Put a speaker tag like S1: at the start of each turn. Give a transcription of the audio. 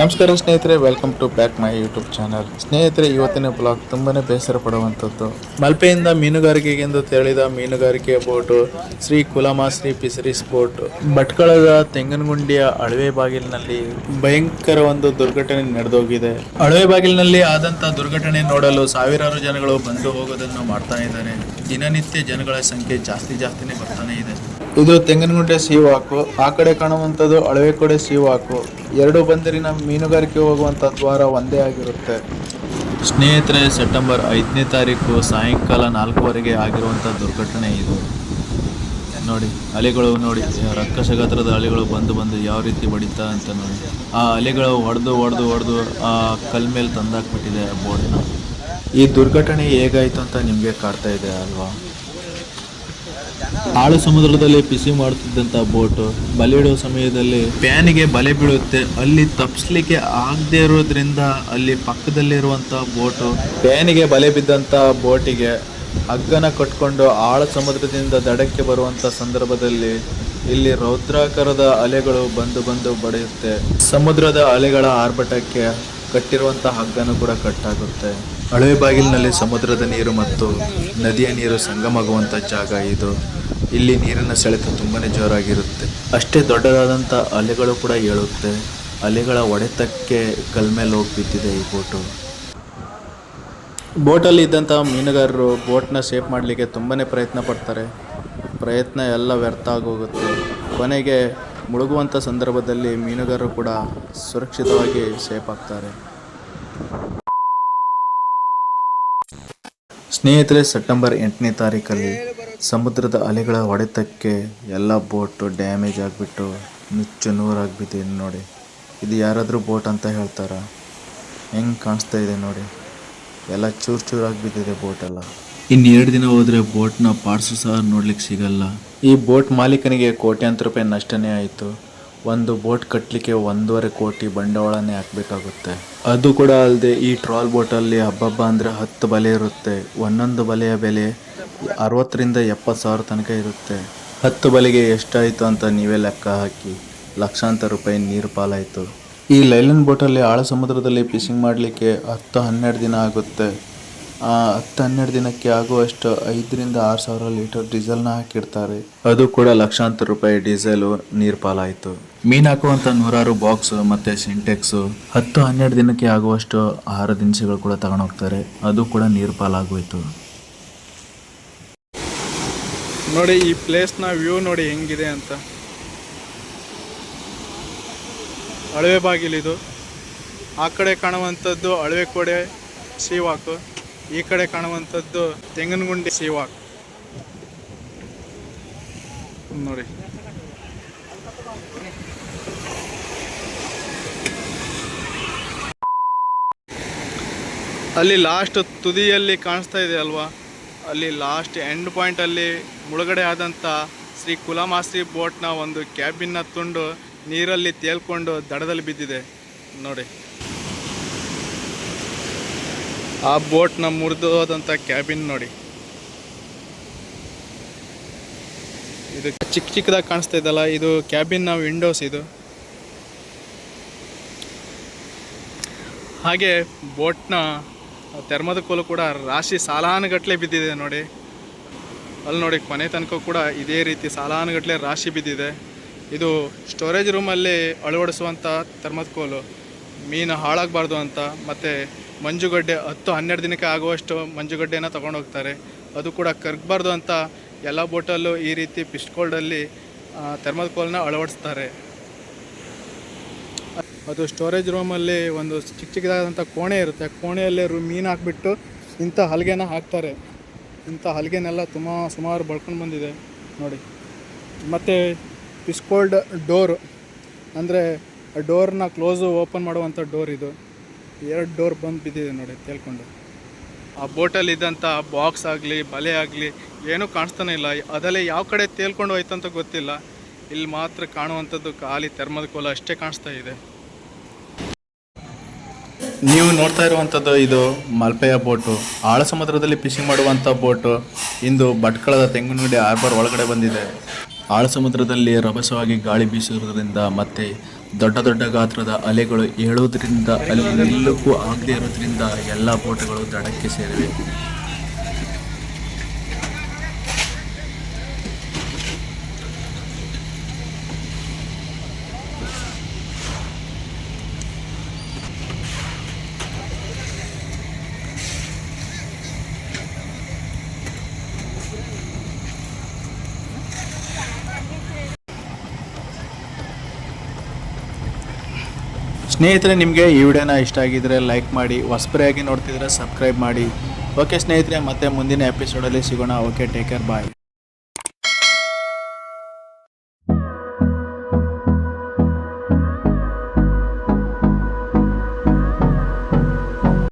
S1: ನಮಸ್ಕಾರ ಸ್ನೇಹಿತರೆ welcome to back my YouTube channel ಸ್ನೇಹಿತರೆ, ಇವತ್ತಿನ ಬ್ಲಾಗ್ ತುಂಬಾ ಬೇಸರ ಪಡುವಂಥದ್ದು. ಮಲ್ಪೆಯಿಂದ ಮೀನುಗಾರಿಕೆಗೆಂದು ತೆರಳಿದ ಮೀನುಗಾರಿಕೆಯ boat Shri Kulama Shri fisheries boat ಭಟ್ಕಳದ ತೆಂಗನಗುಂಡಿಯ ಅಳವೆ ಬಾಗಿಲಿನಲ್ಲಿ ಭಯಂಕರ ಒಂದು ದುರ್ಘಟನೆ ನಡೆದೋಗಿದೆ. ಅಳವೆ ಬಾಗಿಲಿನಲ್ಲಿ ಆದಂತ ದುರ್ಘಟನೆ ನೋಡಲು ಸಾವಿರಾರು ಜನಗಳು ಬಂದು ಹೋಗೋದನ್ನು ಮಾಡ್ತಾ ಇದ್ದಾರೆ. ದಿನನಿತ್ಯ ಜನಗಳ ಸಂಖ್ಯೆ ಜಾಸ್ತಿ ಜಾಸ್ತಿನೇ ಬರ್ತಾನೆ ಇದೆ. ಇದು ತೆಂಗನಗುಂಡೆ ಸೀವಾಕು. ಆ ಕಡೆ ಕಾಣುವಂಥದ್ದು ಅಳವೆ ಕಡೆ ಸೀವಾಕು. ಎರಡು ಬಂದರಿನ ಮೀನುಗಾರಿಕೆ ಹೋಗುವಂಥ ದ್ವಾರ ಒಂದೇ ಆಗಿರುತ್ತೆ. ಸ್ನೇಹಿತರೆ, ಸೆಪ್ಟೆಂಬರ್ ಐದನೇ ತಾರೀಕು ಸಾಯಂಕಾಲ ನಾಲ್ಕುವರೆಗೆ ಆಗಿರುವಂಥ ದುರ್ಘಟನೆ ಇದು. ನೋಡಿ, ಅಲೆಗಳು ನೋಡಿ ರಕ್ಕಸ ಗಾತ್ರದ ಅಲೆಗಳು ಬಂದು ಬಂದು ಯಾವ ರೀತಿ ಹೊಡಿತಾ ಅಂತ ನೋಡಿ. ಆ ಅಲೆಗಳು ಹೊಡೆದು ಹೊಡೆದು ಹೊಡೆದು ಆ ಕಲ್ ಮೇಲೆ ತಂದಾಕ್ಬಿಟ್ಟಿದೆ ಬೋಟ್ನ. ಈ ದುರ್ಘಟನೆ ಹೇಗಾಯ್ತು ಅಂತ ನಿಮಗೆ ಕಾಡ್ತಾ ಇದೆ ಅಲ್ವಾ? ಆಳು ಸಮುದ್ರದಲ್ಲಿ ಪಿಸಿ ಮಾಡುತ್ತಿದ್ದಂತ ಬೋಟ್ ಬಲೆ ಇಡುವ ಸಮಯದಲ್ಲಿ ಪ್ಯಾನಿಗೆ ಬಲೆ ಬೀಳುತ್ತೆ. ಅಲ್ಲಿ ತಪ್ಪಿಸ್ಲಿಕ್ಕೆ ಆಗದೆ ಇರೋದ್ರಿಂದ ಅಲ್ಲಿ ಪಕ್ಕದಲ್ಲಿರುವಂತ ಬೋಟು ಪ್ಯಾನಿಗೆ ಬಲೆ ಬಿದ್ದಂತ ಬೋಟಿಗೆ ಹಗ್ಗನ ಕಟ್ಕೊಂಡು ಆಳ ಸಮುದ್ರದಿಂದ ದಡಕ್ಕೆ ಬರುವಂತ ಸಂದರ್ಭದಲ್ಲಿ ಇಲ್ಲಿ ರೌದ್ರಾಕಾರದ ಅಲೆಗಳು ಬಂದು ಬಂದು ಬಡಿಯುತ್ತೆ. ಸಮುದ್ರದ ಅಲೆಗಳ ಆರ್ಭಟಕ್ಕೆ ಕಟ್ಟಿರುವಂತ ಹಗ್ಗನು ಕೂಡ ಕಟ್ಟಾಗುತ್ತೆ. ಹಳೆ ಬಾಗಿಲಿನಲ್ಲಿ ಸಮುದ್ರದ ನೀರು ಮತ್ತು ನದಿಯ ನೀರು ಸಂಗಮಗುವಂತ ಜಾಗ ಇದು. ಇಲ್ಲಿ ನೀರಿನ ಸೆಳೆತ ತುಂಬಾನೇ ಜೋರಾಗಿರುತ್ತೆ. ಅಷ್ಟೇ ದೊಡ್ಡದಾದಂಥ ಅಲೆಗಳು ಕೂಡ ಏಳುತ್ತೆ. ಅಲೆಗಳ ಹೊಡೆತಕ್ಕೆ ಕಲ್ಮೇಲೆ ಹೋಗಿ ಬಿದ್ದಿದೆ ಈ ಬೋಟು. ಬೋಟಲ್ಲಿ ಇದ್ದಂಥ ಮೀನುಗಾರರು ಬೋಟ್ನ ಸೇಫ್ ಮಾಡಲಿಕ್ಕೆ ತುಂಬಾ ಪ್ರಯತ್ನ ಪಡ್ತಾರೆ. ಪ್ರಯತ್ನ ಎಲ್ಲ ವ್ಯರ್ಥ ಆಗೋಗುತ್ತೆ. ಕೊನೆಗೆ ಮುಳುಗುವಂಥ ಸಂದರ್ಭದಲ್ಲಿ ಮೀನುಗಾರರು ಕೂಡ ಸುರಕ್ಷಿತವಾಗಿ ಸೇಫ್ ಆಗ್ತಾರೆ. ಸ್ನೇಹಿತರೆ, ಸೆಪ್ಟೆಂಬರ್ ಎಂಟನೇ ತಾರೀಕಲ್ಲಿ ಸಮುದ್ರದ ಅಲೆಗಳ ಹೊಡೆತಕ್ಕೆ ಎಲ್ಲ ಬೋಟು ಡ್ಯಾಮೇಜ್ ಆಗಿಬಿಟ್ಟು ನುಚ್ಚು ನೂರಾಗ್ಬಿಟ್ಟಿದೆ ನೋಡಿ. ಇದು ಯಾರಾದರೂ ಬೋಟ್ ಅಂತ ಹೇಳ್ತಾರ? ಹೆಂಗೆ ಕಾಣಿಸ್ತಾ ಇದೆ ನೋಡಿ. ಎಲ್ಲ ಚೂರು ಚೂರಾಗಿ ಬಿದ್ದಿದೆ ಬೋಟ್ ಎಲ್ಲ. ಇನ್ನು ಎರಡು ದಿನ ಹೋದರೆ ಬೋಟ್ನ ಪಾರ್ಟ್ಸು ಸಹ ನೋಡ್ಲಿಕ್ಕೆ ಸಿಗಲ್ಲ. ಈ ಬೋಟ್ ಮಾಲೀಕನಿಗೆ ಕೋಟ್ಯಾಂತರ ರೂಪಾಯಿ ನಷ್ಟನೇ ಆಯಿತು. ಒಂದು ಬೋಟ್ ಕಟ್ಟಲಿಕ್ಕೆ ಒಂದೂವರೆ ಕೋಟಿ ಬಂಡವಾಳನೇ ಹಾಕಬೇಕಾಗುತ್ತೆ. ಅದು ಕೂಡ ಅಲ್ಲದೆ ಈ ಟ್ರಾಲ್ ಬೋಟಲ್ಲಿ ಹಬ್ಬಬ್ಬ ಅಂದರೆ ಹತ್ತು ಬಲೆ ಇರುತ್ತೆ. ಒಂದೊಂದು ಬಲೆಯ ಬೆಲೆ ಅರವತ್ತರಿಂದ ಎಪ್ಪತ್ತು ಸಾವಿರ ತನಕ ಇರುತ್ತೆ. ಹತ್ತು ಬಲಿಗೆ ಎಷ್ಟಾಯಿತು ಅಂತ ನೀವೇ ಲೆಕ್ಕ ಹಾಕಿ. ಲಕ್ಷಾಂತರ ರೂಪಾಯಿ ನೀರು ಪಾಲಾಯಿತು. ಈ ಲೈಲನ್ ಬೋಟಲ್ಲಿ ಆಳ ಸಮುದ್ರದಲ್ಲಿ ಫಿಶಿಂಗ್ ಮಾಡಲಿಕ್ಕೆ ಹತ್ತು ಹನ್ನೆರಡು ದಿನ ಆಗುತ್ತೆ. ಆ ಹತ್ತು ಹನ್ನೆರಡು ದಿನಕ್ಕೆ ಆಗುವಷ್ಟು ಐದರಿಂದ ಆರು ಸಾವಿರ ಲೀಟರ್ ಡೀಸೆಲ್ನ ಹಾಕಿರ್ತಾರೆ. ಅದು ಕೂಡ ಲಕ್ಷಾಂತರ ರೂಪಾಯಿ ಡೀಸೆಲು ನೀರು ಪಾಲಾಯಿತು. ಮೀನು ಹಾಕುವಂಥ ನೂರಾರು ಬಾಕ್ಸ್ ಮತ್ತು ಸಿಂಟೆಕ್ಸು ಹತ್ತು ಹನ್ನೆರಡು ದಿನಕ್ಕೆ ಆಗುವಷ್ಟು ಆಹಾರ ದಿನಸಿಗಳು ಕೂಡ ತಗೊಂಡು ಹೋಗ್ತಾರೆ ಅದು ಕೂಡ ನೀರು ಪಾಲಾಗೋಯ್ತು.
S2: ನೋಡಿ, ಈ ಪ್ಲೇಸ್ನ ವ್ಯೂ ನೋಡಿ ಹೆಂಗಿದೆ ಅಂತ. ಅಳವೆ ಬಾಗಿಲಿದು. ಆ ಕಡೆ ಕಾಣುವಂಥದ್ದು ಅಳವೆ ಕೋಡೆ ಸೀವಾಕು. ಈ ಕಡೆ ಕಾಣುವಂಥದ್ದು ತೆಂಗನಗುಂಡಿ ಸೀವಾಕ್. ನೋಡಿ. ಅಲ್ಲಿ ಲಾಸ್ಟ್ ತುದಿಯಲ್ಲಿ ಕಾಣಿಸ್ತಾ ಇದೆ ಅಲ್ವಾ? ಅಲ್ಲಿ ಲಾಸ್ಟ್ ಎಂಡ್ ಪಾಯಿಂಟಲ್ಲಿ ಮುಳುಗಡೆ ಆದಂಥ ಶ್ರೀ ಕುಲಮಾಸ್ತಿ ಬೋಟ್ನ ಒಂದು ಕ್ಯಾಬಿನ್ನ ತುಂಡು ನೀರಲ್ಲಿ ತೇಲ್ಕೊಂಡು ದಡದಲ್ಲಿ ಬಿದ್ದಿದೆ. ನೋಡಿ. ಆ ಬೋಟ್ನ ಮುರಿದು ಹೋದಂಥ ಕ್ಯಾಬಿನ್ ನೋಡಿ. ಇದು ಚಿಕ್ಕ ಚಿಕ್ಕದಾಗಿ ಕಾಣಿಸ್ತಾ ಇದಲ್ಲ ಇದು ಕ್ಯಾಬಿನ್ನ ವಿಂಡೋಸ್ ಇದು. ಹಾಗೆ ಬೋಟ್ನ ತೆರ್ಮದ ಕೋಲು ಕೂಡ ರಾಶಿ ಸಾಲಾನುಗಟ್ಟಲೆ ಬಿದ್ದಿದೆ ನೋಡಿ. ಅಲ್ಲಿ ನೋಡಿ, ಕೊನೆ ತನಕ ಕೂಡ ಇದೇ ರೀತಿ ಸಾಲಾನುಗಟ್ಟಲೆ ರಾಶಿ ಬಿದ್ದಿದೆ. ಇದು ಸ್ಟೋರೇಜ್ ರೂಮಲ್ಲಿ ಅಳವಡಿಸುವಂಥ ಥರ್ಮದ ಕೋಲು. ಮೀನು ಹಾಳಾಗಬಾರ್ದು ಅಂತ, ಮತ್ತು ಮಂಜುಗಡ್ಡೆ ಹತ್ತು ಹನ್ನೆರಡು ದಿನಕ್ಕೆ ಆಗುವಷ್ಟು ಮಂಜುಗಡ್ಡೆನ ತೊಗೊಂಡು ಹೋಗ್ತಾರೆ ಅದು ಕೂಡ ಕರ್ಗಬಾರ್ದು ಅಂತ ಎಲ್ಲ ಬೋಟಲ್ಲೂ ಈ ರೀತಿ ಪಿಸ್ಕೋಲ್ಡಲ್ಲಿ ಥರ್ಮಲ್ ಕೋಲನ್ನ ಅಳವಡಿಸ್ತಾರೆ. ಅದು ಸ್ಟೋರೇಜ್ ರೂಮಲ್ಲಿ ಒಂದು ಚಿಕ್ಕ ಚಿಕ್ಕದಾದಂಥ ಕೋಣೆ ಇರುತ್ತೆ. ಆ ಕೋಣೆಯಲ್ಲಿ ರು ಮೀನು ಹಾಕ್ಬಿಟ್ಟು ಇಂಥ ಹಲಗೆನ ಹಾಕ್ತಾರೆ. ಇಂಥ ಹಲಗೆನೆಲ್ಲ ತುಂಬ ಸುಮಾರು ಬಳ್ಕೊಂಡು ಬಂದಿದೆ ನೋಡಿ. ಮತ್ತು ಪಿಸ್ಕೋಲ್ಡ್ ಡೋರು ಅಂದರೆ ಡೋರ್ನ ಕ್ಲೋಸು ಓಪನ್ ಮಾಡುವಂಥ ಡೋರ್ ಇದು. ಎರಡು ಡೋರ್ ಬಂದು ಬಿದ್ದಿದೆ ನೋಡಿ ತೇಳ್ಕೊಂಡು ಆ ಬೋಟಲ್ಲಿ ಇದ್ದಂಥ ಬಾಕ್ಸ್ ಆಗಲಿ, ಬಲೆ ಆಗಲಿ ಏನೂ ಕಾಣಿಸ್ತಾನೆ ಇಲ್ಲ. ಅದಲ್ಲೇ ಯಾವ ಕಡೆ ತೇಲ್ಕೊಂಡು ಹೋಯ್ತಂತ ಗೊತ್ತಿಲ್ಲ. ಇಲ್ಲಿ ಮಾತ್ರ ಕಾಣುವಂಥದ್ದು ಖಾಲಿ ತೆರ್ಮದ ಕೋಲ ಅಷ್ಟೇ ಕಾಣಿಸ್ತಾ ಇದೆ.
S1: ನೀವು ನೋಡ್ತಾ ಇರುವಂಥದ್ದು ಇದು ಮಲ್ಪೆಯ ಬೋಟು. ಆಳ ಸಮುದ್ರದಲ್ಲಿ ಫಿಶಿಂಗ್ ಮಾಡುವಂಥ ಬೋಟು. ಇಂದು ಭಟ್ಕಳದ ತೆಂಗಿನಗುಡಿ ಹಾರ್ಬರ್ ಒಳಗಡೆ ಬಂದಿದೆ. ಆಳ ಸಮುದ್ರದಲ್ಲಿ ರಭಸವಾಗಿ ಗಾಳಿ ಬೀಸಿರುವುದರಿಂದ ಮತ್ತು ದೊಡ್ಡ ದೊಡ್ಡ ಗಾತ್ರದ ಅಲೆಗಳು ಏಳೋದ್ರಿಂದ ಅಲ್ಲಿ ನಿಲ್ಲಕ್ಕೂ ಆಗದೆ ಇರೋದ್ರಿಂದ ಎಲ್ಲ ಬೋಟುಗಳು ದಡಕ್ಕೆ ಸೇರಿವೆ. ಸ್ನೇಹಿತರೆ, ನಿಮಗೆ ಈ ವಿಡಿಯೋನ ಇಷ್ಟ ಆಗಿದ್ರೆ ಲೈಕ್ ಮಾಡಿ, ಹೊಸಬರೆಯಾಗಿ ನೋಡ್ತಿದ್ರೆ ಸಬ್ಸ್ಕ್ರೈಬ್ ಮಾಡಿ. ಓಕೆ ಸ್ನೇಹಿತರೆ, ಮತ್ತೆ ಮುಂದಿನ ಎಪಿಸೋಡಲ್ಲಿ ಸಿಗೋಣ. Okay take care bye